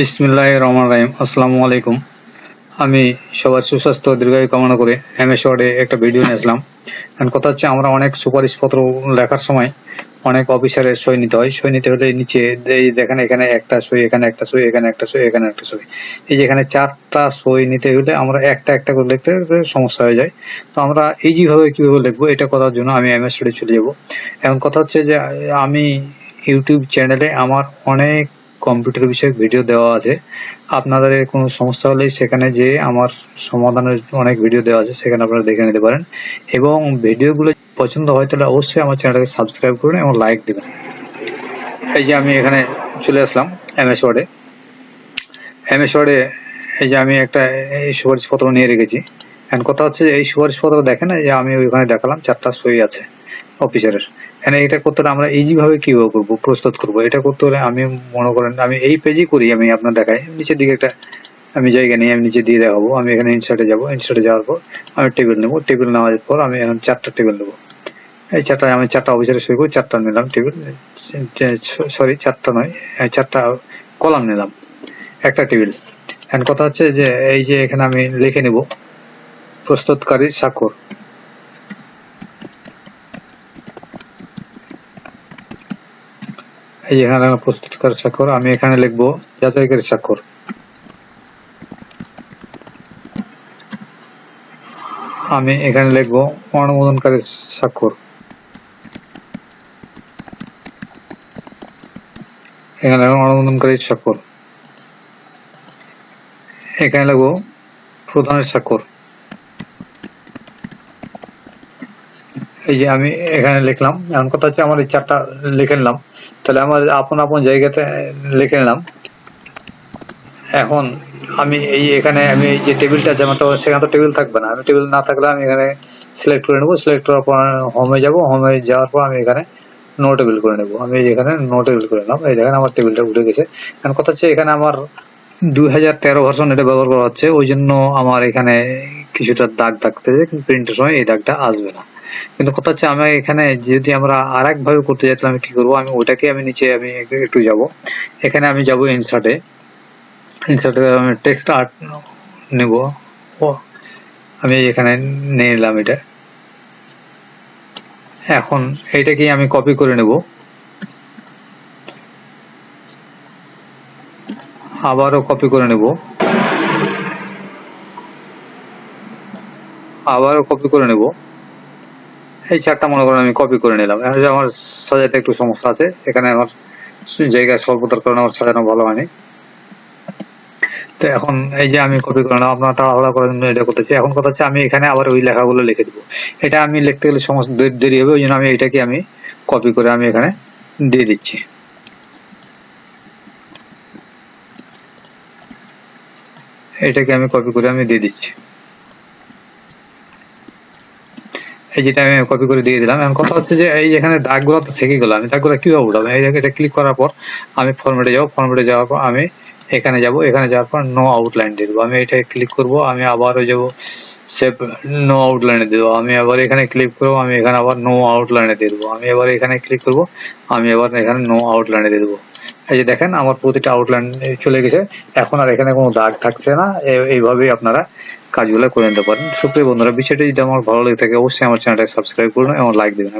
বিসমিল্লাহ রহমান রাহিম। আসসালামু আলাইকুম। আমি সবার সুস্বাস্থ্য দীর্ঘায়ু কামনা করে এমএস ওয়ার্ডে একটা ভিডিও নিয়ে আসলাম। এখন কথা হচ্ছে, আমরা অনেক সুপারিশপত্র লেখার সময় অনেক অফিসারের সই নিতে হয়। সই নিতে হলে নিচে এই দেখেন, এখানে একটা সই, এখানে একটা সই, এখানে একটা সই, এখানে একটা সই। এই যে এখানে চারটা সই নিতে হলে আমরা একটা একটা করে লিখতে সমস্যা হয়ে যায়। তো আমরা এই যেভাবে কীভাবে লিখব, এটা করার জন্য আমি এমএস ওয়ার্ডে চলে যাব। এখন কথা হচ্ছে যে আমি ইউটিউব চ্যানেলে আমার অনেক কম্পিউটার বিষয়ক ভিডিও দেওয়া আছে। আপনাদের কোনো সমস্যা হলে সেখানে যে আমার সমাধানের অনেক ভিডিও দেওয়া আছে, সেখানে আপনারা দেখে নিতে পারেন। এবং ভিডিওগুলো পছন্দ হয় তাহলে অবশ্যই আমার চ্যানেলটাকে সাবস্ক্রাইব করুন এবং লাইক দেবেন। এই যে আমি এখানে চলে আসলাম এমএস ওয়ার্ডে এমএস ওয়ার্ডে এই যে আমি একটা এই সুপারিশপত্র নিয়ে রেখেছি। এখন কথা হচ্ছে এই সুপারিশপত্র দেখেন যে আমি ওইখানে দেখালাম, চারটা সই আছে। অফিসারের এখানে এটা করতে হলে আমরা ইজি ভাবে কীভাবে করব? প্রস্তুত করব। এটা করতে হলে আমি মনে করেন, আমি এই পেজই করি, আমি আপনার দেখাই। নিচের দিকে একটা আমি জায়গা নিয়ে আমি নিচে দিয়ে দেখাবো। আমি এখানে ইনসার্টে যাব। ইনসার্টে যাওয়ার পর আমি টেবিল নেব। টেবিল নেওয়ার পর আমি এখন চারটা টেবিল নেব। এই চারটা আমি চারটা অফিসারে সই করে চারটা নিলাম টেবিল সরি চারটা নয়। চারটা কলাম নিলাম। একটা টেবিল এখন কথা হচ্ছে যে, এই যে এখানে আমি লিখে নেব, প্রস্তুতকারী স্বাক্ষর। এই যে এখানে প্রস্তুতকারী স্বাক্ষর, আমি এখানে লিখব যাচাইকারী স্বাক্ষর। আমি এখানে লিখব অনুমোদনকারী স্বাক্ষর। এখানে অনুমোদনকারী স্বাক্ষর। এখানে লিখব প্রধানের স্বাক্ষর। এই যে আমি এখানে লিখলাম। এখন কথা হচ্ছে আমার এই চারটা লিখে নিলাম। তাহলে আমার আপন আপন জায়গাতে লিখে নিলাম। এখন আমি এই এখানে আমি এই যে টেবিলটা যেমন তো সেখানে তো টেবিল থাকবে না। আমি টেবিল না থাকলে আমি এখানে সিলেক্ট করে নেব। সিলেক্ট করার পর হোমে যাব। হোমে যাওয়ার পর আমি এখানে নো টেবিল করে নেব। আমি এখানে নো টেবিল করে নিলাম। এই দেখেন আমার টেবিলটা উঠে গেছে। এখন কথা হচ্ছে এখানে আমার দুই হাজার তেরো ভার্সন এটা ব্যবহার করা হচ্ছে। ওই জন্য আমার এখানে কিছুটা দাগ থাকতেছে, কিন্তু প্রিন্টের সময় এই দাগটা আসবে না। কিন্তু কথা হচ্ছে আমি এখানে যদি আমরা আর ভাবে করতে যাই, তাহলে আমি কি করব? আমি ওটাকে আমি নিচে আমি একটু যাব। এখানে আমি যাব ইনসার্টে ইনসার্টে আমি টেক্সট আর্ট নেব। ও, আমি এখানে নিয়ে নিলাম এটা। এখন এইটাকে আমি কপি করে নেব। আবারও কপি করে নেব। আবারও কপি করে নেব। এই চারটা মনে করেন আমি কপি করে নিলাম। এখন আমার সাজাতে একটু সমস্যা আছে, এখানে আমার জায়গায় স্বল্পতার কারণে আমার সাজানো ভালো হয়নি। তো এখন এই যে আমি কপি করে নিলাম, আপনার তাড়াহুড়া জন্য এটা করতেছি। এখন কথা হচ্ছে আমি এখানে আবার ওই লেখাগুলো লিখে দিব। এটা আমি লিখতে গেলে সমস্ত দেরি হবে, ওই জন্য আমি এটাকে আমি কপি করে আমি এখানে দিয়ে দিচ্ছি। এটাকে আমি কপি করে আমি দিয়ে দিচ্ছি। এই যেটা আমি কপি করে দিয়ে দিলাম। এখন কথা হচ্ছে যে, এই এখানে দাগগুলো তো থেকে গেল। আমি দাগগুলো কীভাবে উঠাবো? এই এটা ক্লিক করার পর আমি ফরম্যাটে যাব। ফরম্যাটে যাওয়ার পর আমি এখানে যাব। এখানে যাওয়ার পর নো আউটলাইন দিয়ে দেবো। আমি এটা ক্লিক করব। আমি আবারও যাব সেভ নো আউটলাইনে দেবো। আমি আবার এখানে ক্লিক করব। আমি এখানে আবার নো আউটলাইনে দিয়ে দেবো। আমি আবার এখানে ক্লিক করব। আমি আবার এখানে নো আউটলাইনে দিয়ে দেবো। এই যে দেখেন, আমার প্রতিটা আউটলাইন চলে গেছে। এখন আর এখানে কোনো দাগ থাকছে না। এইভাবেই আপনারা কাজগুলো করে নিতে পারেন। সুপ্রিয় বন্ধুরা, বিষয়টি যদি আমার ভালো লেগে থাকে, অবশ্যই আমার চ্যানেলটা সাবস্ক্রাইব করুন এবং লাইক দেবেন।